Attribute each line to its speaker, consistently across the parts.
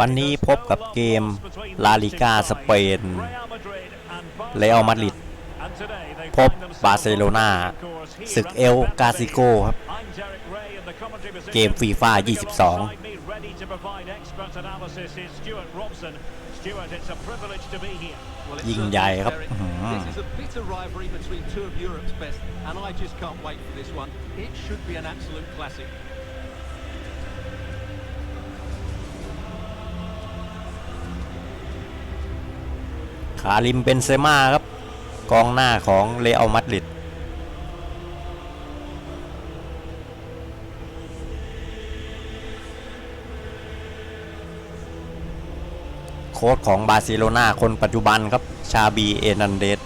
Speaker 1: วันนี้พบกับเกมลาลิกาสเปน
Speaker 2: เรอัลมาดริด
Speaker 1: พบบาร์เซโลนาศึกเอลกาซิโกครับ
Speaker 2: เกมฟีฟ่า22
Speaker 1: ยิ่งใหญ่ครับอื้อหือ
Speaker 3: This is
Speaker 1: คาริมเบนเซม่าครับ กองหน้าของเรอัลมาดริดโค้ชของบาร์เซโลนาคนปัจจุบันครับ ชาบี เอนันเดส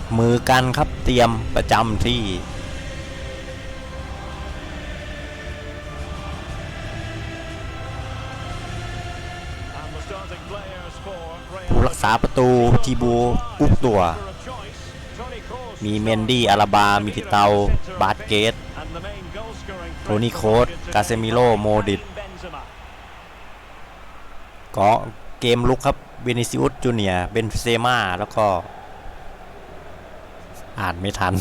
Speaker 1: จับมือกันครับเตรียมประจำที่ ผู้รักษาประตูทีบูกุกตัว มีเมนดี้อาราบา มิทิเตา บาสเกต โทนี่โคสกาเซมิโล โมดิตก็เกมลุกครับเวนิซิอุสจูเนียเบนเซม่าแล้วก็ อ่านไม่ทัน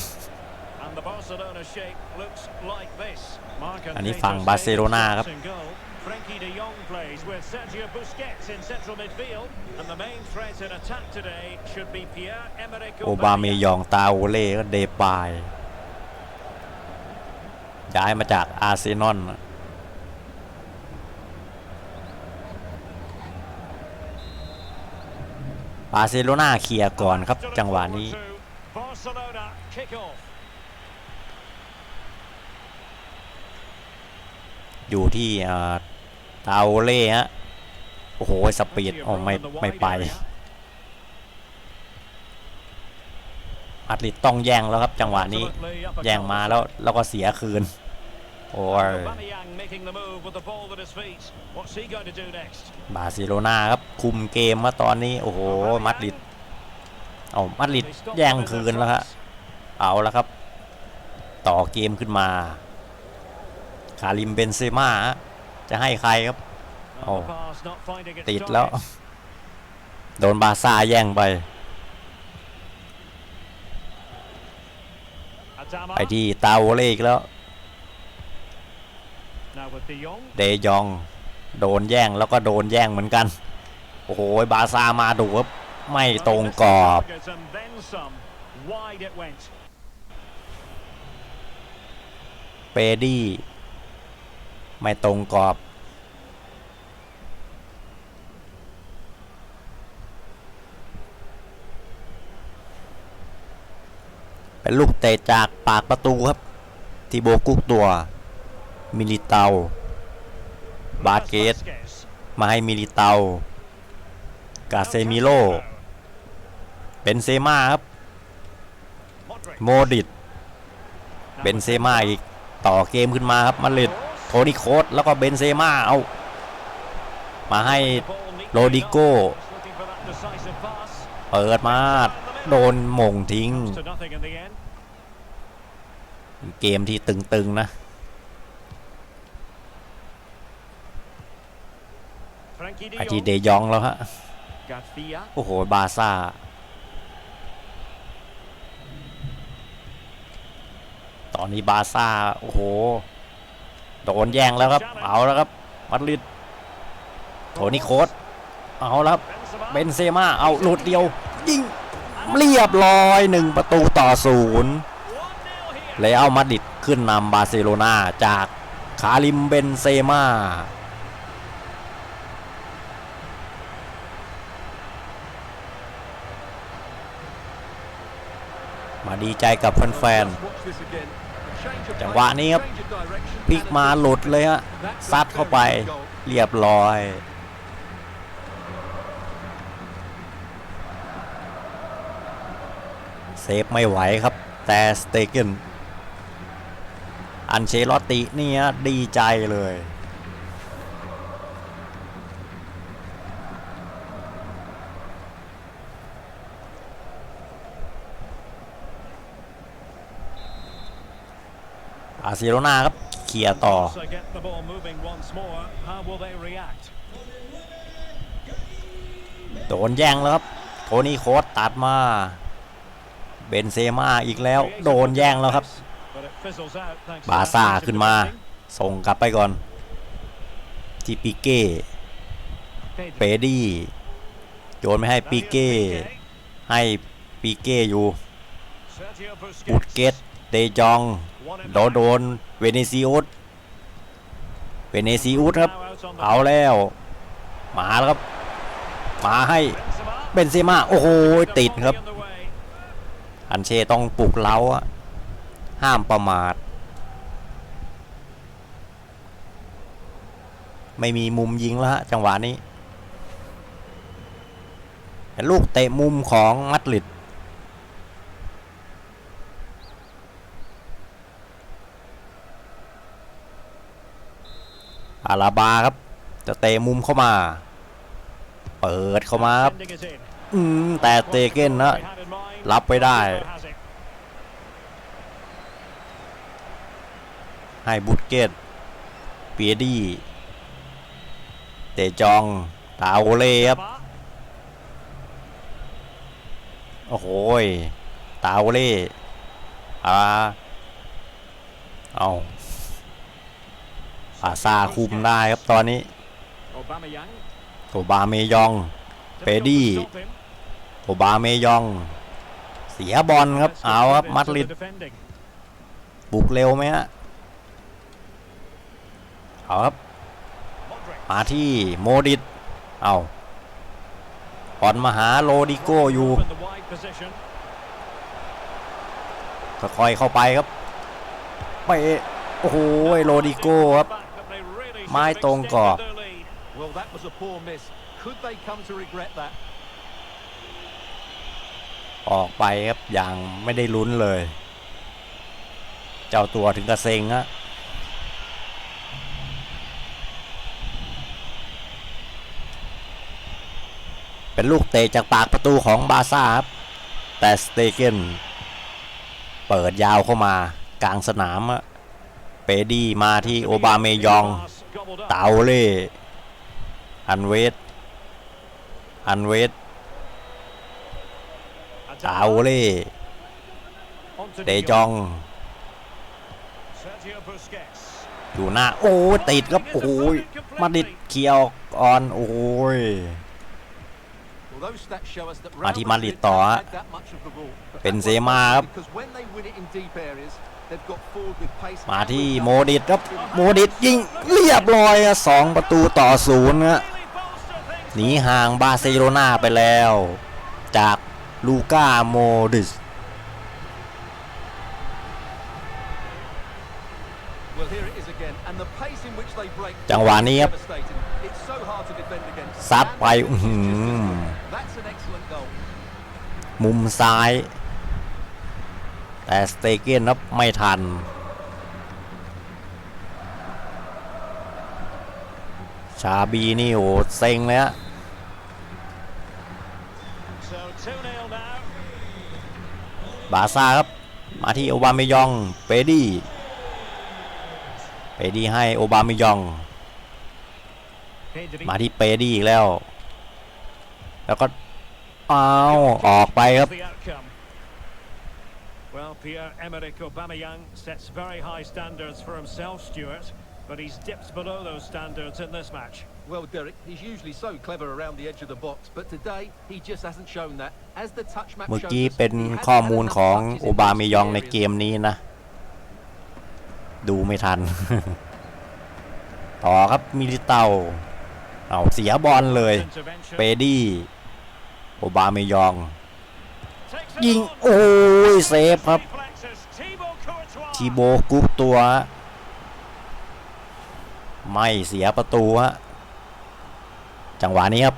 Speaker 2: อันนี้ฝั่งบาร์เซโลนาครับ
Speaker 1: โอบาเมยองตาโอเล่ก็เดปายย้ายมาจากอาร์เซนอลบาร์เซโลนาเคลียร์ก่อนครับจังหวะนี้ อยู่ที่อ่าตาโอเล่ฮะ โอ้โห สปีดโอ้ไม่ไม่ไป อัดลิดต้องแย่งแล้วครับ จังหวะนี้ แย่งมาแล้ว แล้วก็เสียคืน โอ้ยบาร์เซโลนาครับ คุมเกมมาตอนนี้ โอ้โห มัดริด เอามัดริดแย่งคืนแล้วครับเอาแล้วครับ ต่อเกมขึ้นมา คาริมเบนเซม่าฮะจะให้ใครครับโอ้ติดแล้ว โดนบาร์ซ่าแย่งไป ไปที่ตาโอเล่อีกแล้ว เดยอง โดนแย่งแล้วก็โดนแย่งเหมือนกัน โอ้โห บาร์ซ่ามาดูครับ ไม่ตรงกรอบ เปดี้ ไม่ตรงกรอบ เป็นลูกเตะจากปากประตูครับทีโบกุกตัว มิลิเตา บาสเกต มาให้มิลิเตากาเซมิโล เป็นเซม่าครับ โมดิตเบนเซม่าอีกต่อเกมขึ้นมาครับมาเลดโทนี่โคสแล้วก็เบนเซม่าเอามาให้โรดิโก้เปิดมาโดนหม่งทิ้ง เกมที่ตึงๆนะไอทีเดยองแล้วฮะ โอ้โห บาร์ซ่า ตอนนี้บาร์ซ่าโอ้โหโดนแย่งแล้วครับ เอาแล้วครับมัดริดโทนี่โคสเอาแล้วครับเบนเซม่าเอาหลุดเดียว ยิงเรียบร้อยหนึ่งประตูต่อศูนย์แล้วมาดริดขึ้นนำบาร์เซโลนาจากคาริมเบนเซม่ามาดีใจกับแฟนๆ จังหวะนี้ครับพลิกมาหลุดเลยฮะซัดเข้าไปเรียบร้อยเซฟไม่ไหวครับ แต่สเตเกนอันเชลอตตินี่ฮะดีใจเลยาร์เซโลนาครับเคลียร์ต่อ
Speaker 2: Once they get the ball moving once more, how will they react?
Speaker 1: โดนแย่งแล้วครับ โทนี่โคสตัดมา เบนเซม่าอีกแล้ว โดนแย่งแล้วครับ
Speaker 2: But it fizzles out thanks to
Speaker 1: บาซ่า
Speaker 2: that
Speaker 1: ขึ้นมา ส่งกลับไปก่อนที่ปิเก้เปดี้โยนไม่ให้ปิเก้ให้ปิเก้อยู่
Speaker 2: Sergio Busquets.
Speaker 1: บุดเกต เดจองโดโดนเวเนซิอุสเวเนซิอุสครับ เอาแล้ว มาแล้วครับ มาให้เบนเซม่าโอ้โหติดครับ อันเช่ต้องปลุกเล้าห้ามประมาท ไม่มีมุมยิงแล้วฮะจังหวะนี้ ลูกเตะมุมของมัดริด อาลาบาครับ จะเตะมุมเข้ามา เปิดเข้ามาครับอืมแต่เตเก้นนะรับไว้ได้ ให้บุตเกตเปียดี้เตจองตาโอเล่ครับ โอ้โหตาโอเล่อ่าเอา ปาซาคุมได้ครับตอนนี้โอบาเมยอง
Speaker 2: Difficult to
Speaker 1: Pedri.
Speaker 2: stop him.
Speaker 1: โอบาเมยอง เสียบอลครับเอาครับมัด
Speaker 2: into
Speaker 1: ริดบุกเร็วไหมฮะเอาครับมาที่โมดิตเอาบอลมาหาโรดิโกอยู่ค่อยๆเข้าไปครับไปโอ้โหโรดิโกครับ
Speaker 2: Back that they really should
Speaker 1: ไม้
Speaker 2: have
Speaker 1: ตรงกรอบ
Speaker 2: extended their lead.
Speaker 3: Well, that was a poor miss. Could they come to regret that?
Speaker 1: ออกไปครับอย่างไม่ได้ลุ้นเลย เจ้าตัวถึงกระเซ็งฮะเป็นลูกเตะจากปากประตูของบาซ่าครับ แต่สเตเกนเปิดยาวเข้ามากลางสนามอะเปดี้มาที่โอบาเมยอง
Speaker 2: Pass gobbled up.
Speaker 1: เตาเล่อันเวสอันเวสเตาเล่
Speaker 2: Onto
Speaker 1: เด
Speaker 2: De
Speaker 1: จอง
Speaker 2: Sergio Busquets.
Speaker 1: อยู่หน้าโอ้ยติดครับโอ้ยมาดิดเคียวก่อนโอ้ย
Speaker 3: Well, those stats show us that
Speaker 1: มา
Speaker 3: Real
Speaker 1: ที่มาดริด
Speaker 3: Madrid
Speaker 1: ต่อ
Speaker 3: don't
Speaker 1: ฮะ
Speaker 3: have that much of the ball. But
Speaker 1: เป็น
Speaker 3: that
Speaker 1: เซ
Speaker 3: won't
Speaker 1: มา
Speaker 3: matter
Speaker 1: ครับ
Speaker 3: Because when they win it in deep areas, they've got forward with pace
Speaker 1: มา
Speaker 3: and
Speaker 1: ที่
Speaker 3: with
Speaker 1: โม
Speaker 3: numbers.
Speaker 1: ดิตครับ โมดิตยิงเรียบร้อยอะสองประตูต่อศูนย์ฮะ
Speaker 2: Really bolster things
Speaker 1: หนีห่างบาร์เซโลนาไปแล้ว จากลูก้าโมดิส
Speaker 3: Well, here it is again, and the pace in which they break
Speaker 1: จังหวะนี้ครับ
Speaker 3: devastating. It's so hard to defend against.
Speaker 1: ซัด
Speaker 3: And
Speaker 1: ไป
Speaker 3: the
Speaker 1: อื้อ
Speaker 3: finish
Speaker 1: หื
Speaker 3: is just as
Speaker 1: อ มุมซ้าย แต่สเตเกนครับไม่ทัน ชาบีนี่โหเซ็งเลยฮะบาซ่าครับ มาที่โอบามยอง เปดี้ เปดี้ให้โอบามยอง มาที่เปดี้อีกแล้ว แล้วก็ อ้าวออกไปครับ
Speaker 2: The outcome. Well, Pierre-Emerick Aubameyang sets very high standards for himself, Stuart, but he's dipped below those standards in this match.
Speaker 3: Well, Derek, he's usually so clever around the edge of the box, but today he just hasn't shown that. As the touch map
Speaker 1: เมื่อ
Speaker 3: shows
Speaker 1: กี้
Speaker 3: us,
Speaker 1: เป็น
Speaker 3: he hasn't
Speaker 1: ข้อ
Speaker 3: had
Speaker 1: มูล
Speaker 3: enough
Speaker 1: ของ
Speaker 3: touches in
Speaker 1: โอบาเม
Speaker 3: those
Speaker 1: ยอง
Speaker 3: key
Speaker 1: ใน
Speaker 3: areas.
Speaker 1: เกมนี้นะ ดูไม่ทัน ต่อครับมิลิเตาเอาเสียบอลเลย
Speaker 2: Intervention.
Speaker 1: เปดี้ โอบาเมยอง
Speaker 2: Takes it
Speaker 1: ยิง
Speaker 2: on.
Speaker 1: โอ้ยเซฟครับ
Speaker 2: Reflexes. Thibaut Courtois.
Speaker 1: ทีโบกุ๊กตัวฮะไม่เสียประตูฮะจังหวะนี้ครับ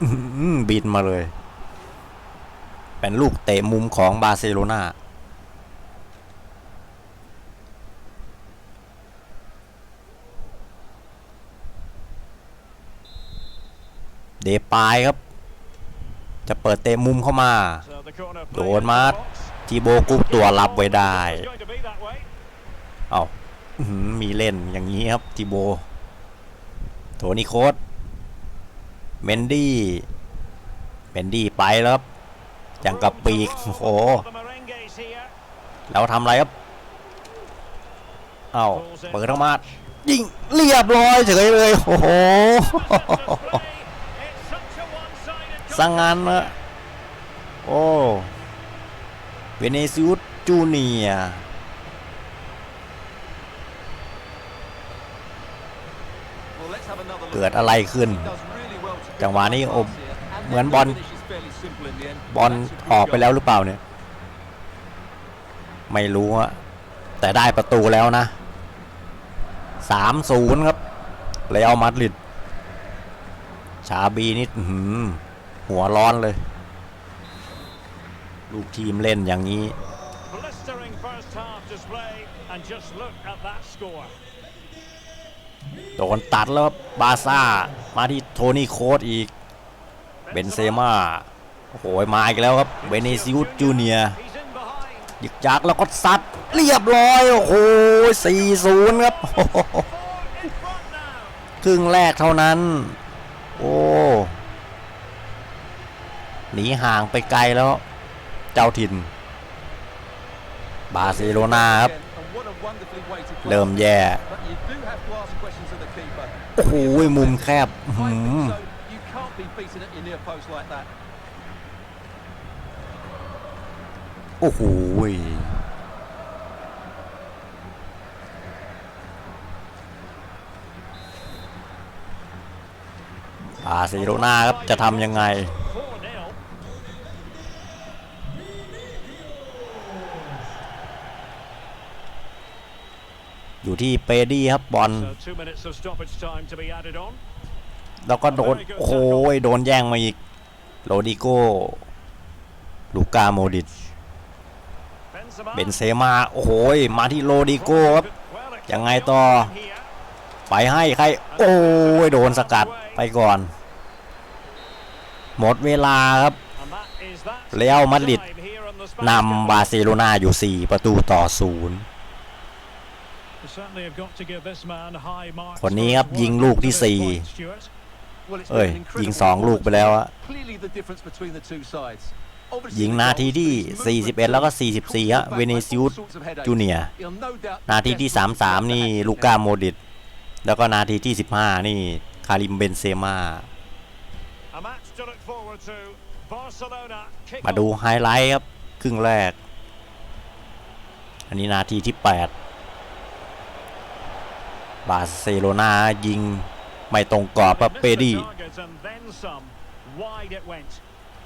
Speaker 1: อื้อหือบินมาเลย เป็นลูกเตะมุมของบาร์เซโลนาเดปายครับ จะเปิดเตะมุมเข้ามา โดนมา
Speaker 2: ด
Speaker 1: จีโบกุ๊กตัวรับไว้ได้ เอาอื้อหือมีเล่นอย่างนี้ครับทิโบ โทนี่โคสเมนดี้ เมนดี้ไปแล้วครับ อย่างกับปีก โอ้โหแล้วทำอะไรครับ เอาเปิดเข้ามายิงเรียบร้อยเฉยเลย โอ้โห สังงานนะโอ้เวเนซิอุสจูเนียเกิดอะไรขึ้น จังหวะนี้โอเหมือนบอลบอลออกไปแล้วหรือเปล่าเนี่ย ไม่รู้อะแต่ได้ประตูแล้วนะสามศูนย์ครับเรอัลมาดริดชาบีนี่อื้อหือ หัวร้อนเลย ลูกทีมเล่นอย่างนี้
Speaker 2: blistering first half display and just look at that score.
Speaker 1: โดนตัดแล้วครับบาซ่า มาที่โทนี่โคสอีก เบนเซม่า โอ้โห มาอีกแล้วครับเวเนซิอุสจูเนียร์
Speaker 2: He's in behind.
Speaker 1: ยึกยักแล้วก็ซัดเรียบร้อย โอ้โห4-0ครับโอ้โห
Speaker 2: Four in front now.
Speaker 1: ครึ่งแรกเท่านั้น โอ้ หนีห่างไปไกลแล้ว เจ้าถิ่น บาร์เซโลนาครับ เริ่มแย่ โอ้โหมุมแคบโอ้โหบาร์เซโลนาครับจะทำยังไง อยู่ที่เปดี้ครับบอลแล้วก็โดนโอ้ยโดนแย่งมาอีกโรดิโกลูกาโมดิตเบนเซมาโอ้โหมาที่โรดิโกครับยังไงต่อ ไปให้ใคร โอ้ยโดนสกัดไปก่อน หมดเวลาครับเรอัลมาดริดนำบาร์เซโลนาอยู่ 4 ประตูต่อ
Speaker 2: 0
Speaker 1: คนนี้
Speaker 2: for
Speaker 1: ครับ
Speaker 2: his
Speaker 1: ยิง
Speaker 2: work
Speaker 1: ลูก
Speaker 2: to
Speaker 1: ที่
Speaker 2: this
Speaker 1: สี่
Speaker 2: point, Stuart.
Speaker 3: Well, it's
Speaker 1: เอ้ย
Speaker 3: been an
Speaker 1: ยิง
Speaker 3: incredible
Speaker 1: 2ลูกไปแล้วอะ
Speaker 3: Clearly the difference between the two sides. Obviously
Speaker 1: ยิง
Speaker 3: the
Speaker 1: นาที
Speaker 3: goals,
Speaker 1: ที่
Speaker 3: his movement
Speaker 1: 41 แล้วก็
Speaker 3: too.
Speaker 1: 44ฮะ
Speaker 3: Caught
Speaker 1: เว
Speaker 3: back
Speaker 1: เน
Speaker 3: by
Speaker 1: ซิอุส
Speaker 3: all sorts of headaches.
Speaker 1: จูเนียร์
Speaker 3: He'll no doubt
Speaker 1: นาทีที่
Speaker 3: best to
Speaker 1: 33 นี่
Speaker 3: have
Speaker 1: ลู
Speaker 3: the
Speaker 1: ก้า
Speaker 3: head.
Speaker 1: โมดิต แล้วก็นาทีที่ 15 นี่คาริมเบนเซมา
Speaker 2: A match to look forward to. Barcelona kick
Speaker 1: มาดู
Speaker 2: off.
Speaker 1: ไฮไลท์ครับ ครึ่งแรก อันนี้นาทีที่ 8 บาร์เซโลนายิงไม่ตรงกรอบครับเปดี้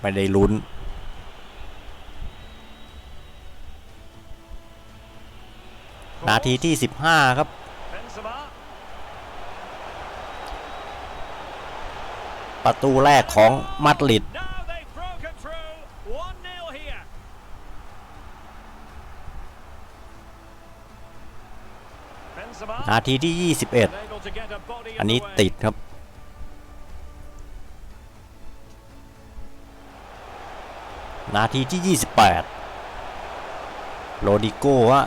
Speaker 1: ไม่ได้ลุ้น นาทีที่ 15 ครับประตูแรกของมาดริด นาทีที่ 21
Speaker 2: Unable to get a body in
Speaker 1: อันนี้
Speaker 2: the way.
Speaker 1: ติดครับ นาทีที่ 28 โรดิโก้ฮะ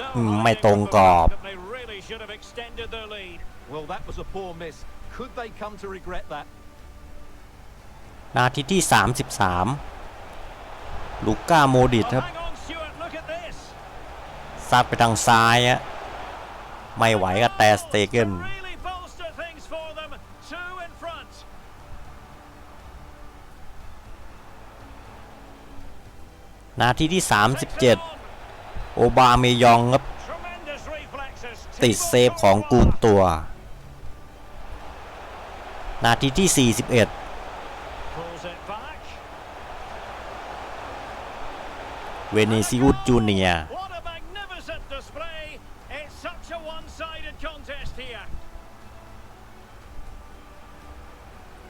Speaker 2: No
Speaker 1: อืม
Speaker 2: hiding
Speaker 1: ไม่ตรง
Speaker 2: from
Speaker 1: กรอบ
Speaker 2: the fact that they really should have extended their lead.
Speaker 3: Well, that was a poor miss. Could they come to regret that?
Speaker 1: นาทีที่ 33 ลูก้าโมดิต
Speaker 2: Oh,
Speaker 1: ครับ
Speaker 2: hang on, Stuart, look at this.
Speaker 1: ซัดไปทางซ้ายฮะ ไม่ไหวก็แต่สเตเกน
Speaker 2: To really bolster things for them. Two in front.
Speaker 1: นาทีที่
Speaker 2: Takes it on.
Speaker 1: 37 โอบาเมยองครับ
Speaker 2: Tremendous reflexes.
Speaker 1: ติดเซฟของกูตัว นาทีที่ 41
Speaker 2: Pulls it back.
Speaker 1: เวเนซิอุสจูเนียร์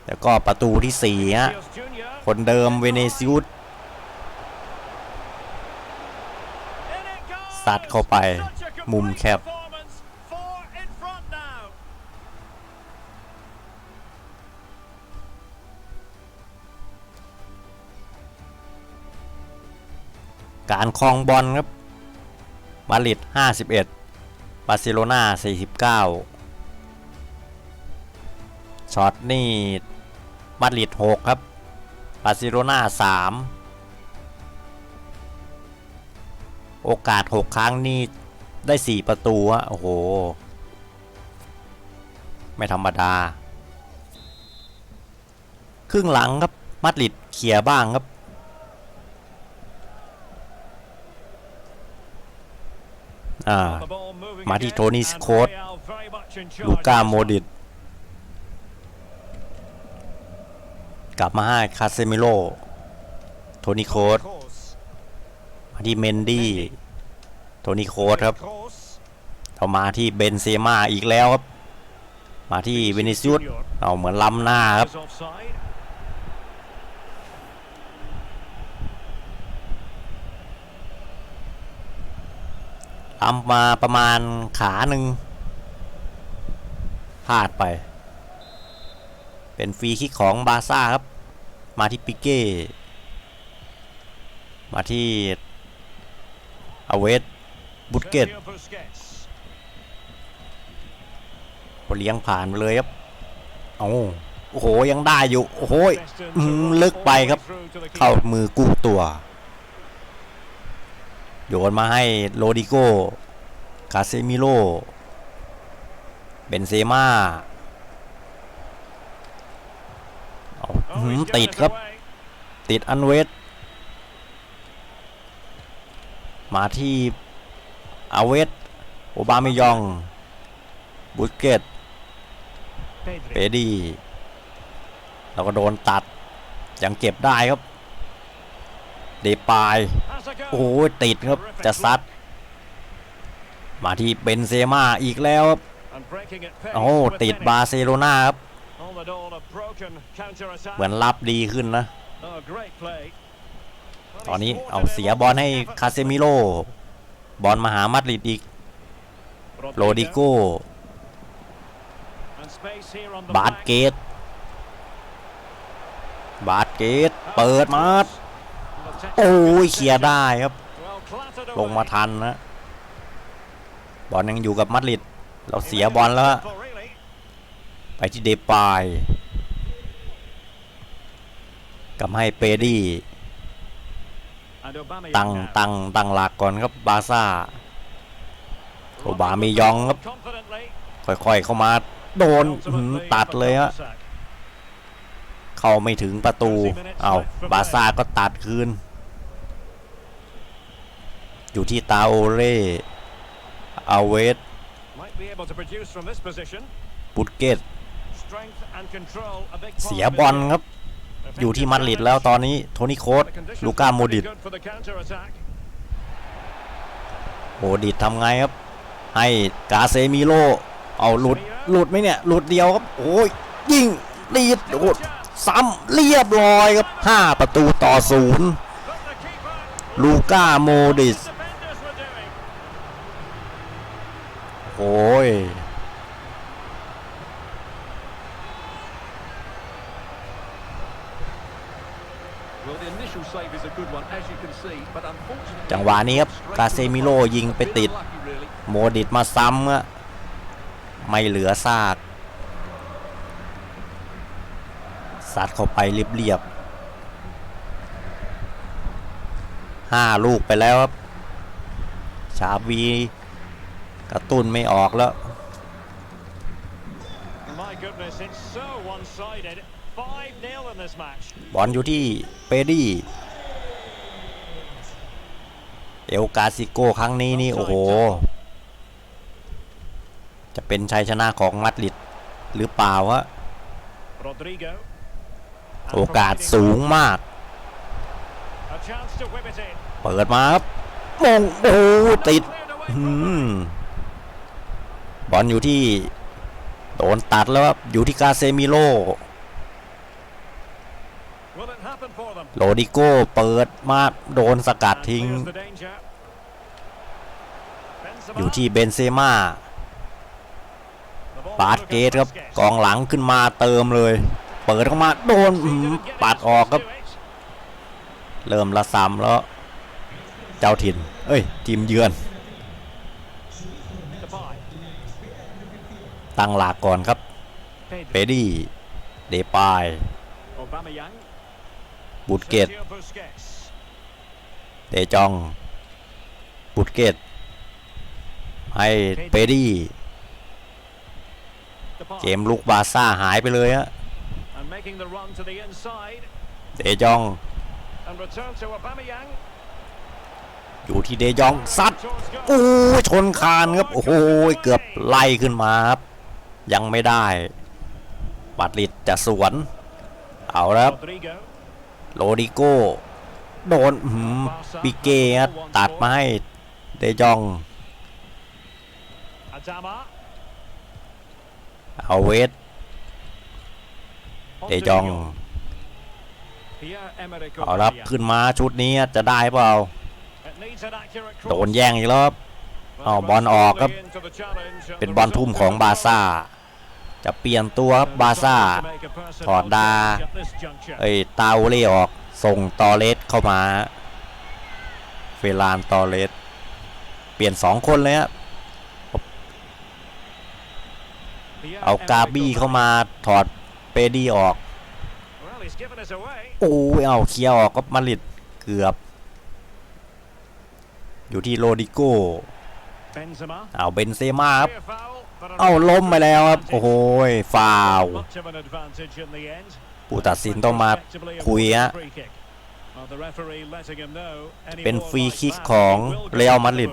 Speaker 1: แล้วก็ประตูที่4ฮะคนเดิมเวเนซิอุสซัดเข้าไปมุมแคบการคลองบอลครับ มาดริด51 บาร์เซโลนา49 ช็อตนี่ มาดริด6ครับบาร์เซโลนา3โอกาส6ครั้งนี่ได้4ประตูฮะโอ้โห ไม่ธรรมดา ครึ่งหลังครับมาดริดเคลียบ้างครับอ่ามาที่โทนี่สโค้ด
Speaker 2: Real very much in charge
Speaker 1: ลูก้าโมดิต กลับมาให้คาเซมิโลโทนี่โคดมาที่เมนดี้โทนี่โคดครับต่อมาที่เบนเซม่าอีกแล้วครับ มาที่เวนิซิอุสเอาเหมือนล้ำหน้าครับล้ำมาประมาณขาหนึ่งพลาดไป เป็นฟรีคิกของบาซ่าครับ มาที่ปิเก้ มาที่อเวสบุตเกตเลี้ยงผ่านไปเลยครับ เอาโอ้โห ยังได้อยู่ โอ้โหลึกไปครับ เข้ามือกู้ตัว โยนมาให้โรดิโก คาเซมิโล เบนเซม่า เอาหืมติดครับ ติดอันเวสมาที่อาเวสโอบาเมยอง บุสเกตเปดีแล้วก็โดนตัด ยังเก็บได้ครับ เดปาย โอ้ติดครับ จะซัด มาที่เบนเซม่าอีกแล้วครับโอ้ติดบาร์เซโลนาครับ
Speaker 2: On the door, a broken counter-attack.
Speaker 1: เหมือนรับดีขึ้นนะ
Speaker 2: Oh, great play. Well,
Speaker 1: ตอนนี้
Speaker 2: he's
Speaker 1: เอา
Speaker 2: thwarted
Speaker 1: เสีย
Speaker 2: him
Speaker 1: บอล
Speaker 2: on
Speaker 1: ให้
Speaker 2: his
Speaker 1: คาเซมิโลบอลมาหามาดริดอีก
Speaker 2: effort.
Speaker 1: โรดิโก้
Speaker 2: And space here on the
Speaker 1: บาส
Speaker 2: flank.
Speaker 1: เกต บาสเกต เปิดมา
Speaker 2: And the technical
Speaker 1: โอ้ย
Speaker 2: decision.
Speaker 1: เคลียร์ได้ครับ
Speaker 2: Well clattered
Speaker 1: ลงมา
Speaker 2: away.
Speaker 1: ทันนะ บอลยังอยู่กับมาดริด เราเสียบอลแล้วฮะ
Speaker 2: Simple, really.
Speaker 1: ไปที่เดปายกับให้เปดี้ตั้งตั้งตั้งหลักก่อนครับบาซ่าโอบาเมยองครับ ค่อยๆเข้ามาโดนตัดเลยฮะเข้าไม่ถึงประตู เอาบาซ่าก็ตัดคืน อยู่ที่ตาโอเร่อาเวสบุตเกต เสี
Speaker 2: part
Speaker 1: ย
Speaker 2: of his
Speaker 1: บอล
Speaker 2: game.
Speaker 1: ครับ อยู่ที่มาดริดแล้วตอนนี้โทนี่โคส
Speaker 2: The conditions
Speaker 1: ลูก้าโม
Speaker 2: pretty
Speaker 1: ดิต
Speaker 2: good for the counter-attack.
Speaker 1: โมดิตทำไงครับ ให้กาเซมิโลเอาหลุดหลุดไหมเนี่ย หลุดเดียวครับ โอ้ยยิงดีดโอ้ยซ้ำเรียบร้อยครับ 5 ประตูต่อศูนย์
Speaker 2: But the keeper
Speaker 1: ลูก้าโมดิส
Speaker 2: defenders were doing.
Speaker 1: โอ้ย
Speaker 3: Well, the initial save is a good one, as you can see, but unfortunately...
Speaker 1: จังหวะนี้ครับกาเซมิโลยิงไปติด
Speaker 3: Bit unlucky, really.
Speaker 1: โมดิตมาซ้ำอะไม่เหลือซากซัดเข้าไปเรียบๆห้าลูกไปแล้วครับ ชาบีกระตุ้นไม่ออกแล้ว
Speaker 2: My goodness, it's so one-sided. 5-0 in this match.
Speaker 1: บอลอยู่ที่ เปดี้เอลกาซิโกครั้งนี้นี่โอ้โห จะเป็นชัยชนะของมาดริดหรือเปล่าวะ
Speaker 2: Rodrigo. And
Speaker 1: โอกาส
Speaker 2: providing
Speaker 1: สูงมาก
Speaker 2: A chance to whip it in.
Speaker 1: เปิดมาครับมงโอ้โหติด
Speaker 2: Cleared away
Speaker 1: อื
Speaker 2: from
Speaker 1: มบอลอยู่ที่ โดนตัดแล้วครับอยู่ที่กาเซมิโล โรดิโก้เปิดมาโดนสกัดทิ้ง อยู่ที่เบนเซม่าปาดเกตครับกองหลังขึ้นมาเติมเลย เปิดเข้ามาโดนปา
Speaker 2: ด
Speaker 1: ออกครับ เริ่มละซ้ำแล้ว เจ้าถิ่น เอ้ย ทีมเยือน ตั้งหลักก่อนครับเปดี้เดปาย บุตเกตเดจอง บุตเกตให้เปดี้เกมลุกบาซ่าหายไปเลยฮะเดจอง อยู่ที่เดจองซัดโอ้ชนคานครับ โอ้โหเกือบไล่ขึ้นมาครับ ยังไม่ได้บัตรลิดจะสวน เอาแล้วครับ
Speaker 2: Rodrigo.
Speaker 1: โรดิโก้ โดนปิเก้ตัดมาให้เดจอง เอาเวสเดจอง เอารับขึ้นมาชุดนี้จะได้เปล่า โดนแย่งอีกรอ
Speaker 2: บ
Speaker 1: เอาบอลออกครับ เป็นบอลทุ่มของบาซ่า จะเปลี่ยนตัวครับบาร์ซ่า
Speaker 2: To make a personal
Speaker 1: ถอดดา
Speaker 2: change at this juncture.
Speaker 1: เอ้ยตาโอเล่ออกส่งตอเลสเข้ามาเฟลานตอเลสเปลี่ยนสองคนเลยฮะ
Speaker 2: Pierre-Emerick
Speaker 1: เอากาบี้เข้ามาถอดเปดี้ออก
Speaker 2: Well, he's given us away.
Speaker 1: โอ้ยเอาเคลียร์ออกก็มาริดเกือบ อยู่ที่โรดิโก้
Speaker 2: Benzema.
Speaker 1: เอาเบนเซม่าครับ เอาล้มไปแล้วครับ โอ้โหฟาวผู้ตัดสินต้องมาคุยฮะเป็นฟรีคิกของเรอัลมาดริด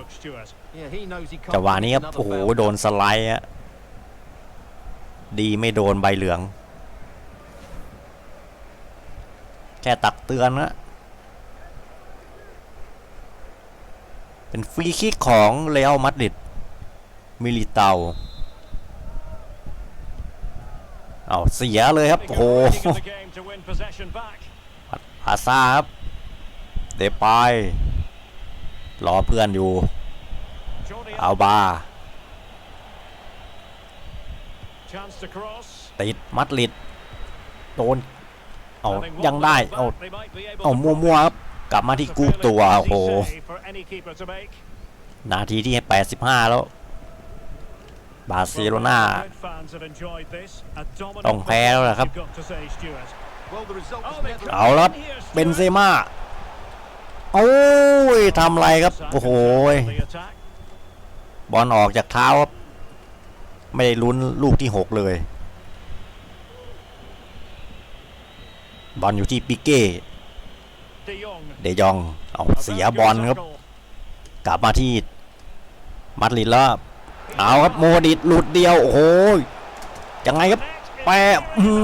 Speaker 1: จังหวะนี้ครับ โอ้โห โดนสไลด์ฮะดีไม่โดนใบเหลือง แค่ตักเตือนนะเป็นฟรีคิกของเรอัลมาดริดมิลิเตา เอาเสียเลยครับโอ้โห
Speaker 2: Reading of the game to win possession back.
Speaker 1: พาซ่าครับ เดปายรอเพื่อนอยู่
Speaker 2: Jordi
Speaker 1: เอาบา
Speaker 2: Chance to cross.
Speaker 1: ติดมัดลิดโดนเอา
Speaker 2: Having
Speaker 1: ยัง
Speaker 2: won
Speaker 1: ได้
Speaker 2: the
Speaker 1: เอา
Speaker 2: ball back, they might be able
Speaker 1: เอา
Speaker 2: to
Speaker 1: มั่วๆครับกลับมาที่
Speaker 2: It's a
Speaker 1: กุ๊ก
Speaker 2: fairly
Speaker 1: ตัว
Speaker 2: easy
Speaker 1: โอ้โห
Speaker 2: save for any keeper to make.
Speaker 1: นาทีที่ 85 แล้ว บาร์เซโลนาต้องแพ้แล้วล่ะครับ เอาล้วครับเบนเซม่าโอ้ยทำอะไรครับ โอ้โหบอลออกจากเท้าครับ ไม่ได้ลุ้นลูกที่ 6 เลย บอลอยู่ที่ปิเก้ เดยอง เอาเสียบอลครับ กลับมาที่มัดริดแล้ว เอาครับโมดิดหลุดเดียว โอ้โหยังไงครับ แปะอื้อหื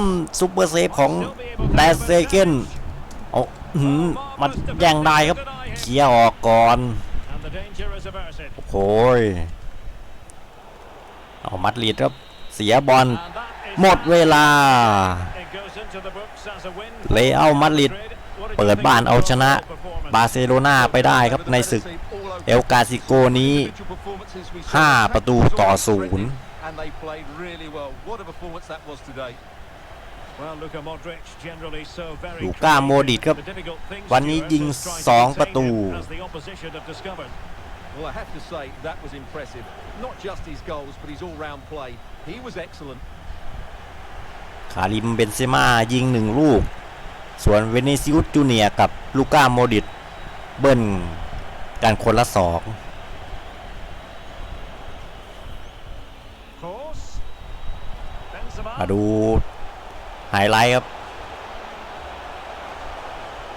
Speaker 1: อซุปเปอร์เซฟของแตสเซเกนเอาอื้อหือมันแย่งได้ครับเคลียร์ออกก่อน โอ้ยเอามัดริดครับ เสียบอลหมดเวลา
Speaker 2: It goes into the books as a win
Speaker 1: เลอัลมาดริดเปิดบ้านเอาชนะบาร์เซโลนาไปได้ครับในศึก เอลกาซิโกนี้ห้าประตูต่อศูนย์
Speaker 3: And they played really well. What a performance that was today.
Speaker 2: Well, Luka Modric generally so very
Speaker 1: ลูก้า
Speaker 2: creative.
Speaker 1: โมดริดครับ
Speaker 2: The difficult thing,
Speaker 1: วันนี้
Speaker 2: Stuart,
Speaker 1: ยิง
Speaker 2: is trying to
Speaker 1: สอง
Speaker 2: contain
Speaker 1: ประตู
Speaker 2: him as the opposition have discovered.
Speaker 3: Well, I have to say that was impressive. Not just his goals, but his all-round play. He was excellent.
Speaker 1: คาริมเบนเซม่ายิงหนึ่งลูก ส่วนเวเนซิอุสจูเนียร์กับลูก้าโมดิตเบิ้ล กันคนละสอง
Speaker 2: Cross. Benzema.
Speaker 1: มาดูไฮไลท์ครับ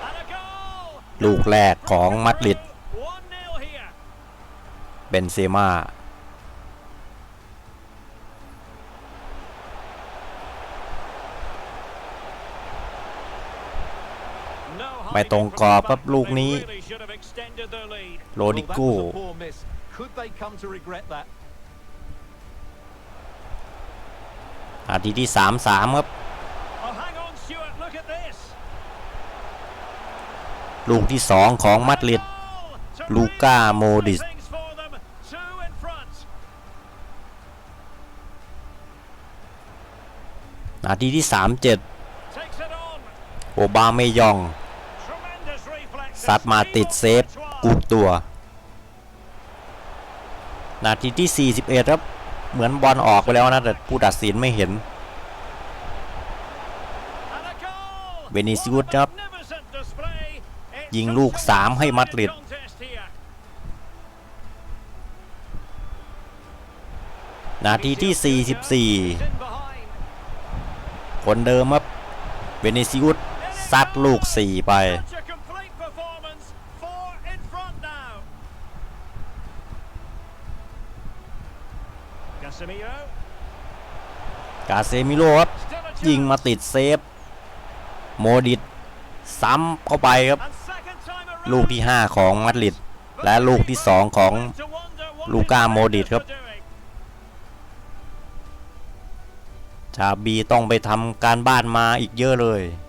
Speaker 2: And a goal.
Speaker 1: ลูกแรกของมาดริด
Speaker 2: 1-0 here.
Speaker 1: เบนเซม่า ไม่ตรง
Speaker 2: hiding
Speaker 1: กรอบ
Speaker 2: from
Speaker 1: ครับ
Speaker 2: the
Speaker 1: ลู
Speaker 2: back.
Speaker 1: ก
Speaker 2: They
Speaker 1: นี้
Speaker 2: really should have extended their lead.
Speaker 1: โร
Speaker 3: Well,
Speaker 1: ดิ
Speaker 3: that
Speaker 1: โก้
Speaker 3: was a poor miss. Could they come to regret that?
Speaker 1: นาทีที่ 3-3 ครับ
Speaker 2: Oh, hang on, Stuart. Look at this.
Speaker 1: ลูกที่ 2 ของมาดริด
Speaker 2: Goal to
Speaker 1: Luka
Speaker 2: really
Speaker 1: Modric.
Speaker 2: things for them. Two in front.
Speaker 1: นาทีที่ 3-7
Speaker 2: Takes it on.
Speaker 1: โอบาเมยอง
Speaker 2: Tremendous reflex.
Speaker 1: ซัดมาติดเซฟกุกตัว นาทีที่ 41 ครับ เหมือนบอลออกไปแล้วนะ แต่ผู้ตัดสินไม่เห็น เวนิซิอุสครับ ยิงลูก
Speaker 2: such a
Speaker 1: สามให้มาดริดนาทีที่ 44 คนเดิมครับ เวนิซิอุสซัดลูก 4 ไป กาเซมิโลครับ
Speaker 2: Still a
Speaker 1: ยิงมา
Speaker 2: chance.
Speaker 1: ติดเซฟ โมดิตซ้ำเข้าไปครับ
Speaker 2: And second time around.
Speaker 1: ลูกที่ 5 ของมาดริดและลูกที่ 2 ของ
Speaker 2: To wonder what
Speaker 1: ลูก้า
Speaker 2: his
Speaker 1: โมดริตครับ
Speaker 2: defenders were doing.
Speaker 1: ชาบีต้องไปทำการบ้านมาอีกเยอะเลย
Speaker 2: And